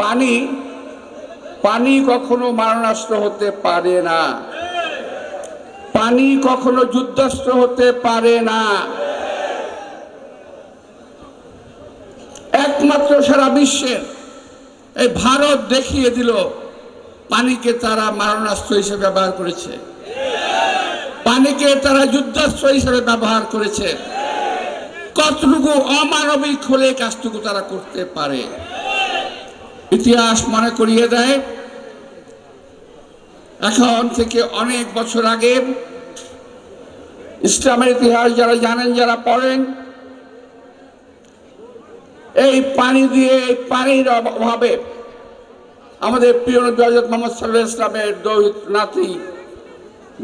পানি পানি কখনো মারণাস্ত্র হতে পারে না। পানি কখনো যুদ্ধাস্ত্র হতে পারে না। একমাত্র সারা বিশ্বের এই ভারত দেখিয়ে দিল পানিকে তারা মারণাস্ত্র হিসেবে ব্যবহার করেছে। পানিকে তারা যুদ্ধাস্ত্র হিসেবে ব্যবহার করেছে। কতটুকু অমানবিক হলে কাজটুকু তারা করতে পারে? ইতিহাস মনে করিয়ে দেয়। এখন থেকে অনেক বছর আগে ইসলামের ইতিহাস যারা জানেন, যারা পড়েন, এই পানি দিয়ে, এই পানির অভাবে আমাদের প্রিয় নবী হযরত মোহাম্মদ সাল্লাহ ইসলামের দৌহিত নাতি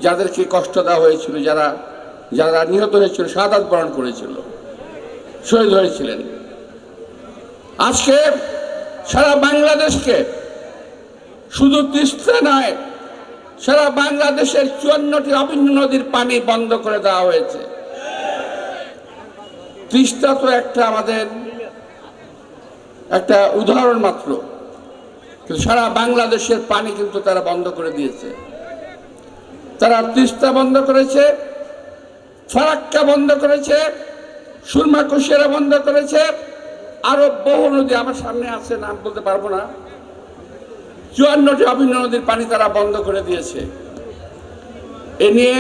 যাদেরকে কষ্ট দেওয়া হয়েছিল, যারা যারা নিহত হয়েছিল সাদাত বরণ করেছিল, শহীদ হয়েছিলেন। আজকে সারা বাংলাদেশকে শুধু তিস্তা নয় সারা বাংলাদেশের চুয়ান্নটি অভিন্ন নদীর পানি বন্ধ করে দেওয়া হয়েছে। তিস্তা তো একটা আমাদের একটা উদাহরণ মাত্র। কিন্তু সারা বাংলাদেশের পানি কিন্তু তারা বন্ধ করে দিয়েছে। তারা তিস্তা বন্ধ করেছে ফারাক্কা বন্ধ করেছে, সুরমা কুশিয়ারা বন্ধ করেছে আরও বহু নদী আমার সামনে আছে, নাম বলতে পারব না। চুয়ান্নটি অভিন্ন নদীর পানি তারা বন্ধ করে দিয়েছে। এ নিয়ে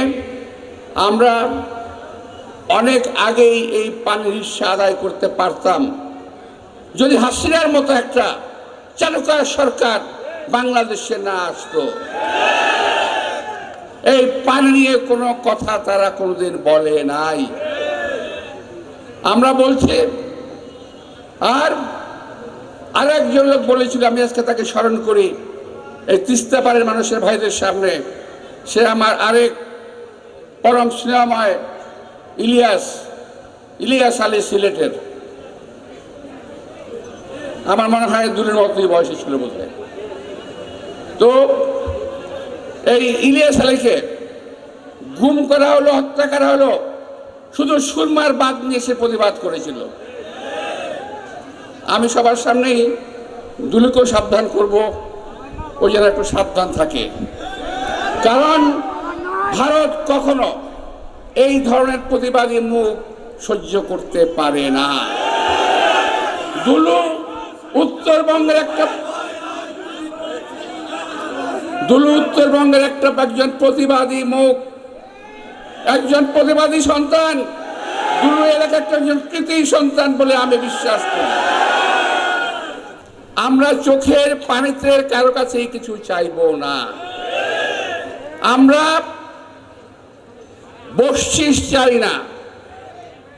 আমরা অনেক আগেই এই পানির হিস্সা আদায় করতে পারতাম। যদি হাসিনার মতো একটা চালুকার সরকার বাংলাদেশে না আসতো, এই পানি নিয়ে কোনো কথা তারা কোনোদিন বলে নাই। আমরা বলছি আর আর একজন লোক বলেছিল, আমি আজকে তাকে স্মরণ করি। এই তিস্তা পাড়ের মানুষের ভাইদের সামনে। সে আমার আরেক পরম স্নেহময় ইলিয়াস ইলিয়াস আলী সিলেটের। আমার মনে হয় দূরের মতোই বয়সে ছিল বোধহয়। তো এই ইলিয়াস আলীকে গুম করা হলো, হত্যা করা হলো, শুধু সুরমার বাদ নিয়ে সে প্রতিবাদ করেছিল। আমি সবার সামনেই দুলুকেও সাবধান করব, ওই যেন একটু সাবধান থাকে। কারণ ভারত কখনো এই ধরনের প্রতিবাদী মুখ সহ্য করতে পারে না। দুলু উত্তরবঙ্গের একটা দুলু উত্তরবঙ্গের একটা একজন প্রতিবাদী মুখ, একজন প্রতিবাদী সন্তান। দুলু এলাকার একজন কৃতি সন্তান বলে আমি বিশ্বাস করি। আমরা চোখের পানিতে কারও কাছে কিছু চাইব না। আমরা বকশিস চাই না।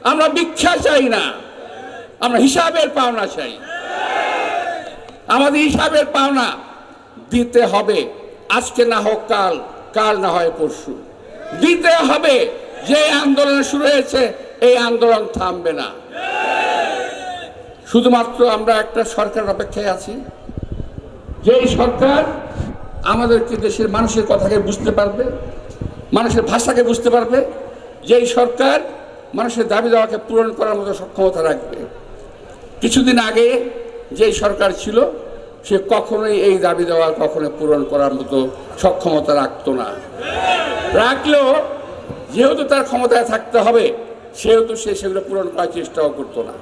আমরা ভিক্ষা চাই না। আমরা হিসাবের পাওনা চাই। আমাদের হিসাবের পাওনা দিতে হবে। আজকে না হোক কাল কাল না হয় পরশু। দিতে হবে। যে আন্দোলন শুরু হয়েছে, এই আন্দোলন থামবে না। শুধুমাত্র আমরা একটা সরকারের অপেক্ষায় আছি। যেই সরকার আমাদেরকে দেশের মানুষের কথাকে বুঝতে পারবে, মানুষের ভাষাকে বুঝতে পারবে, যেই সরকার মানুষের দাবি দেওয়াকে পূরণ করার মতো সক্ষমতা রাখবে। কিছুদিন আগে যেই সরকার ছিল, সে কখনোই এই দাবি দেওয়া কখনো পূরণ করার মতো সক্ষমতা রাখতো না। রাখলেও যেহেতু তার ক্ষমতায় থাকতে হবে, সেহেতু সে সেগুলো পূরণ করার চেষ্টাও করতো না।